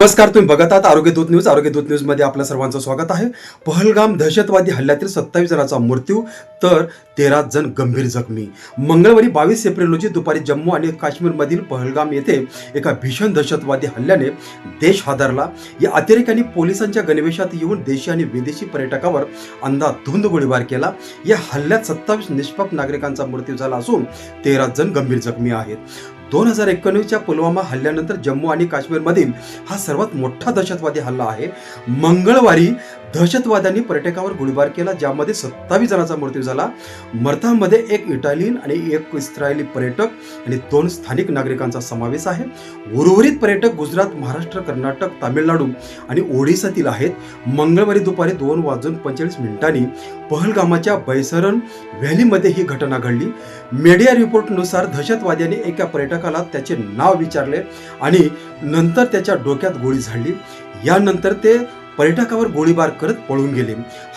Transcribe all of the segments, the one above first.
नमस्कार तुम्ही बघत आहात आरोग्य दूत न्यूज. आरोग्य दूत न्यूजमध्ये आपल्या सर्वांचं स्वागत आहे. पहलगाम दहशतवादी हल्ल्यातील सत्तावीस जणांचा मृत्यू तर तेरा जण गंभीर जखमी. मंगळवारी बावीस एप्रिल रोजी दुपारी जम्मू आणि काश्मीरमधील पहलगाम येथे एका भीषण दहशतवादी हल्ल्याने देश हादरला. या अतिरेक्यांनी पोलिसांच्या गणवेशात येऊन देशी आणि विदेशी पर्यटकावर अंधाधुंद गोळीबार केला. या हल्ल्यात सत्तावीस निष्पाप नागरिकांचा मृत्यू झाला असून तेरा जण गंभीर जखमी आहेत. दोन हजार एकोणीसच्या पुलवामा हल्ल्यानंतर जम्मू आणि काश्मीरमधील हा सर्वात मोठा दहशतवादी हल्ला आहे. मंगळवारी दहशतवाद्यांनी पर्यटकावर गोळीबार केला ज्यामध्ये सत्तावीस जणांचा मृत्यू झाला. मृतांमध्ये एक इटालियन आणि एक इस्रायली पर्यटक आणि दोन स्थानिक नागरिकांचा समावेश आहे. उर्वरित पर्यटक गुजरात महाराष्ट्र कर्नाटक तामिळनाडू आणि ओडिसातील आहेत. मंगळवारी दुपारी दोन वाजून पंचेचाळीस मिनिटांनी पहलगामाच्या बैसरन व्हॅलीमध्ये ही घटना घडली. मीडिया रिपोर्टनुसार दहशतवाद्यांनी एका पर्यटक पर्यटकाला त्याचे नाव विचारले आणि नंतर त्याच्या डोक्यात गोळी झाडली. यानंतर ते पर्यटकावर गोळीबार करत पळून गेले.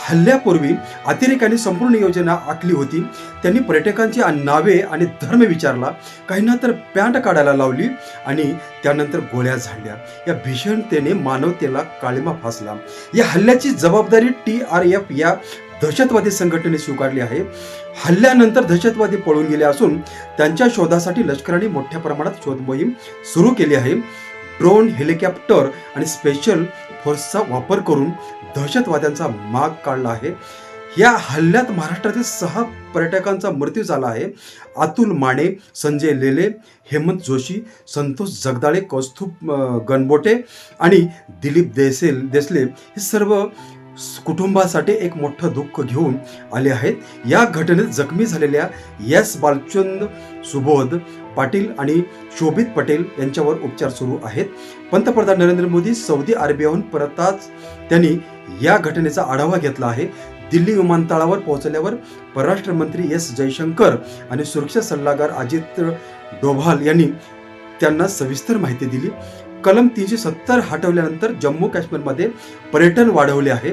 हल्ल्यापूर्वी अतिरेकाने संपूर्ण योजना आखली होती. त्यांनी पर्यटकांची नावे आणि धर्म विचारला. काहींना तर पॅन्ट काढायला लावली आणि त्यानंतर गोळ्या झाडल्या. या भीषणतेने मानवतेला काळीमा फासला. या हल्ल्याची जबाबदारी टी आर एफ या दहशतवादी संघटनेने स्वीकारली आहे. हल्ल्यानंतर दहशतवादी पळून गेले असून त्यांच्या शोधासाठी लष्कराने मोठ्या प्रमाणात शोध मोहीम सुरू केली आहे. ड्रोन हेलिकॉप्टर आणि स्पेशल फोर्सचा वापर करून दहशतवाद्यांचा माग काढला आहे. या हल्ल्यात महाराष्ट्रातील सहा पर्यटकांचा मृत्यू झाला आहे. अतुल माने संजय लेले हेमंत जोशी संतोष जगदाळे कौस्तुभ गणबोटे आणि दिलीप देसेल देसले हे सर्व कुटुंबासाठी एक मोठं दुःख घेऊन आले आहेत. या घटनेत जखमी झालेल्या यस बालचंद सुबोध पाटील आणि शोभित पटेल यांच्यावर उपचार सुरू आहेत. पंतप्रधान नरेंद्र मोदी सौदी अरेबियाहून परताच त्यांनी या घटनेचा आढावा घेतला आहे. दिल्ली विमानतळावर पोहोचल्यावर परराष्ट्र मंत्री एस जयशंकर आणि सुरक्षा सल्लागार अजित डोभाल यांनी त्यांना सविस्तर माहिती दिली. कलम तीनशे सत्तर हटवल्यानंतर जम्मू काश्मीरमध्ये पर्यटन वाढवले आहे.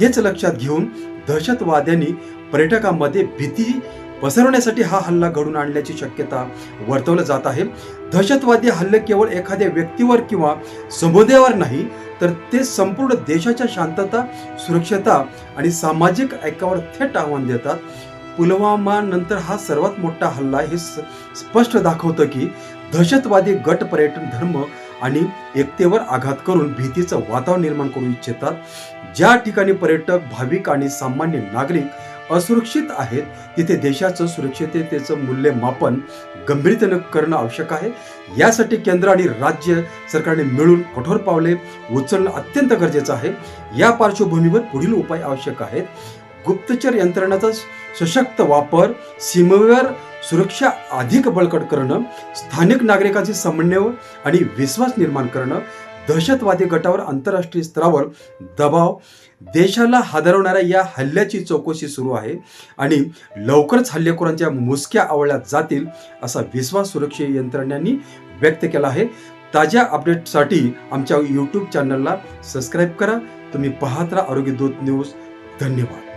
हेच लक्षात घेऊन दहशतवाद्यांनी पर्यटकांमध्ये भीती पसरवण्यासाठी हा हल्ला घडून आणल्याची शक्यता वर्तवलं जात आहे. दहशतवादी हल्ले केवळ एखाद्या व्यक्तीवर किंवा समुदायावर नाही तर ते संपूर्ण देशाच्या शांतता सुरक्षता आणि सामाजिक ऐक्यावर थेट आव्हान देतात. पुलवामा नंतर हा सर्वात मोठा हल्ला हे स- स्पष्ट दाखवतं की दहशतवादी गट पर्यटन धर्म आणि एकतेवर आघात करून भीतीचं वातावरण निर्माण करू इच्छितात. ज्या ठिकाणी पर्यटक भाविक आणि सामान्य नागरिक असुरक्षित आहेत तिथे देशाचं सुरक्षिततेचं मूल्यमापन गंभीरतेनं करणं आवश्यक आहे. यासाठी केंद्र आणि राज्य सरकारने मिळून कठोर पावले उचलणं अत्यंत गरजेचं आहे. या पार्श्वभूमीवर पुढील उपाय आवश्यक आहेत. गुप्तचर यंत्रणाचा सशक्त वापर सीमेवर सुरक्षा अधिक बळकट करणं स्थानिक नागरिकांचे समन्वय आणि विश्वास निर्माण करणं दहशतवादी गटावर आंतरराष्ट्रीय स्तरावर दबाव देशाला हादरवणाऱ्या या हल्ल्याची चौकशी सुरू आहे आणि लवकरच हल्लेखोरांच्या मुसक्या आवळल्या जातील असा विश्वास सुरक्षा यंत्रणांनी व्यक्त केला आहे. ताज्या अपडेटसाठी आमच्या यूट्यूब चॅनलला सबस्क्राईब करा. तुम्ही पाहत राहा आरोग्यदूत न्यूज. धन्यवाद.